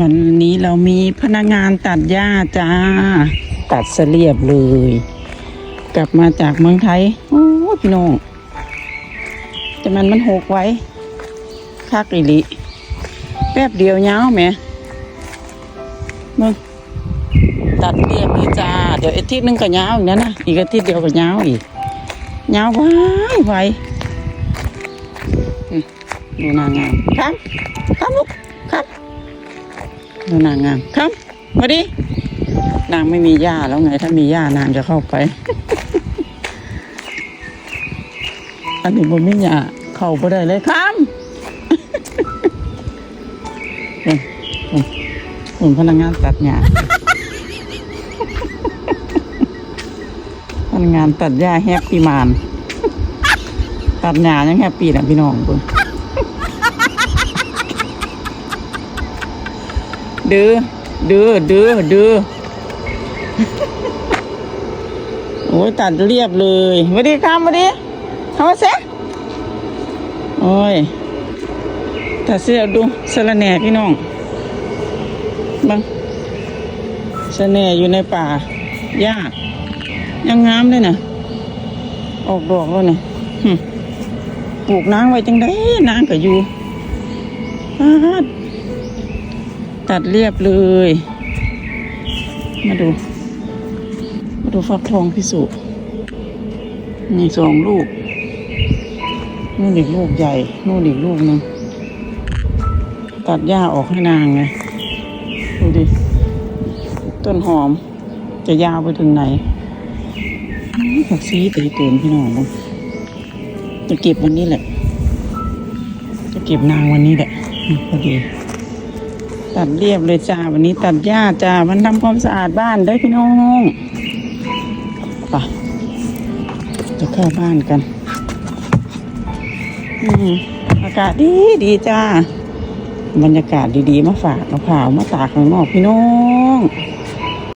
วันนี้เรามีพนักงานตัดหญ้าจ้า ตัดเสลียบเลย กลับมาจากเมืองไทย โอ้พี่น้องแต่มันมันหกไว้คักอีหลิแป๊บเดียวเงาแหมมึงตัดเรียบเลยจ้า เดี๋ยวอาทิตย์หนึงก็เงาวอีกนะนะอีกอาทิตย์เดียวก็เงาอีกเงาวไว้ไว้ดูนางงามครับครับลูก ดูนางงามครับ มาดิ นางไม่มีหญ้าแล้วไง ถ้ามีหญ้านางจะเข้าไป อันนี้ผมไม่หญ้าเข้าไปได้เลยครับผมผมผมพนักงานตัดหญ้าพนักงานตัดหญ้าแฮปปี้มาน ตัดหญ้ายังแฮปปี้นะพี่น้องเบิ่ ดื้อดื้อดื้อดื้อโอ้ยตัดเรียบเลยสวัสดีครับสวัสดีทำมาเสโอ้ยตัดเสื้อดูสะระแหน่พี่น้องบังสะระแหน่อยู่ในป่าหญ้ายังงามเลยนะออกดอกแล้วนะหึปลูกนางไว้จังได้นางก็อยู่อ้า ตัดเรียบเลย มาดู มาดูฟักทองพิสุนี่สองลูก นู่นอีกลูกใหญ่ นู่นอีกลูกหนึง ตัดหญ้าออกให้นางไง ดูดิ ต้นหอม จะยาวไปถึงไหนอ๋อผักซีตีเต็มพี่น้องจะเก็บวันนี้แหละ จะเก็บนางวันนี้แหละพอดี ตัดเรียบเลยจ้า วันนี้ตัดหญ้าจ้า มันทำความสะอาดบ้านได้พี่น้องไปจะเข้าบ้านกันอืมอากาศดีดีจ้า บรรยากาศดีๆ มาฝากมาผ่าวมาตากข้างนอกพี่น้อง